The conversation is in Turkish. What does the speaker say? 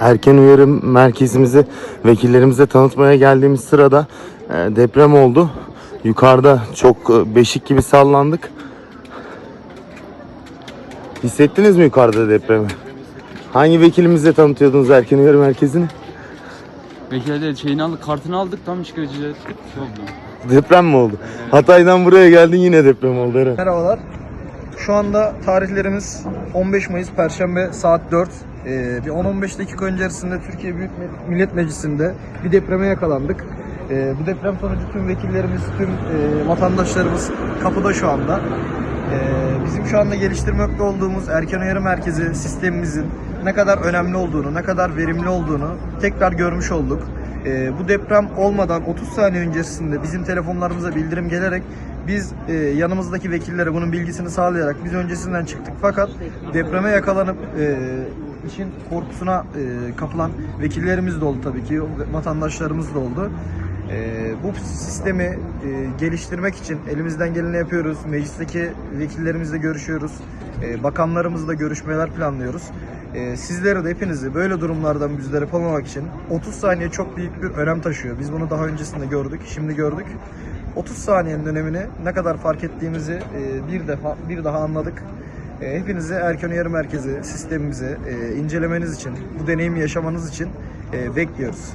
erken uyarı merkezimizi vekillerimize tanıtmaya geldiğimiz sırada e, deprem oldu. Yukarıda çok e, beşik gibi sallandık. Hissettiniz mi yukarıda depremi? Hangi vekilimize tanıtıyordunuz erken uyarı merkezini? Bekir'de şeyini aldık, kartını aldık tam çıkarıcı şey oldu. Deprem mi oldu? Hatay'dan buraya geldin yine deprem oldu Eren. Merhabalar. Şu anda tarihlerimiz 15 Mayıs Perşembe saat 4. Ee, bir 10-15 dakika öncesinde Türkiye Büyük Millet Meclisi'nde bir depreme yakalandık. Ee, bu deprem sonucu tüm vekillerimiz, tüm e, vatandaşlarımız kapıda şu anda. Ee, bizim şu anda geliştirmekte olduğumuz erken uyarı merkezi sistemimizin ne kadar önemli olduğunu, ne kadar verimli olduğunu tekrar görmüş olduk. Ee, bu deprem olmadan 30 saniye öncesinde bizim telefonlarımıza bildirim gelerek biz e, yanımızdaki vekillere bunun bilgisini sağlayarak biz öncesinden çıktık. Fakat depreme yakalanıp e, işin korkusuna e, kapılan vekillerimiz de oldu tabii ki, vatandaşlarımız da oldu. E, bu sistemi e, geliştirmek için elimizden geleni yapıyoruz. Meclisteki vekillerimizle görüşüyoruz. E, bakanlarımızla görüşmeler planlıyoruz. E, sizleri de hepinizi böyle durumlardan müzdarip olmamak için 30 saniye çok büyük bir önem taşıyor. Biz bunu daha öncesinde gördük, şimdi gördük. 30 saniyenin önemini ne kadar fark ettiğimizi e, bir defa bir daha anladık. Hepinizi erken uyarı merkezi sistemimize e, incelemeniz için, bu deneyimi yaşamanız için bekliyoruz.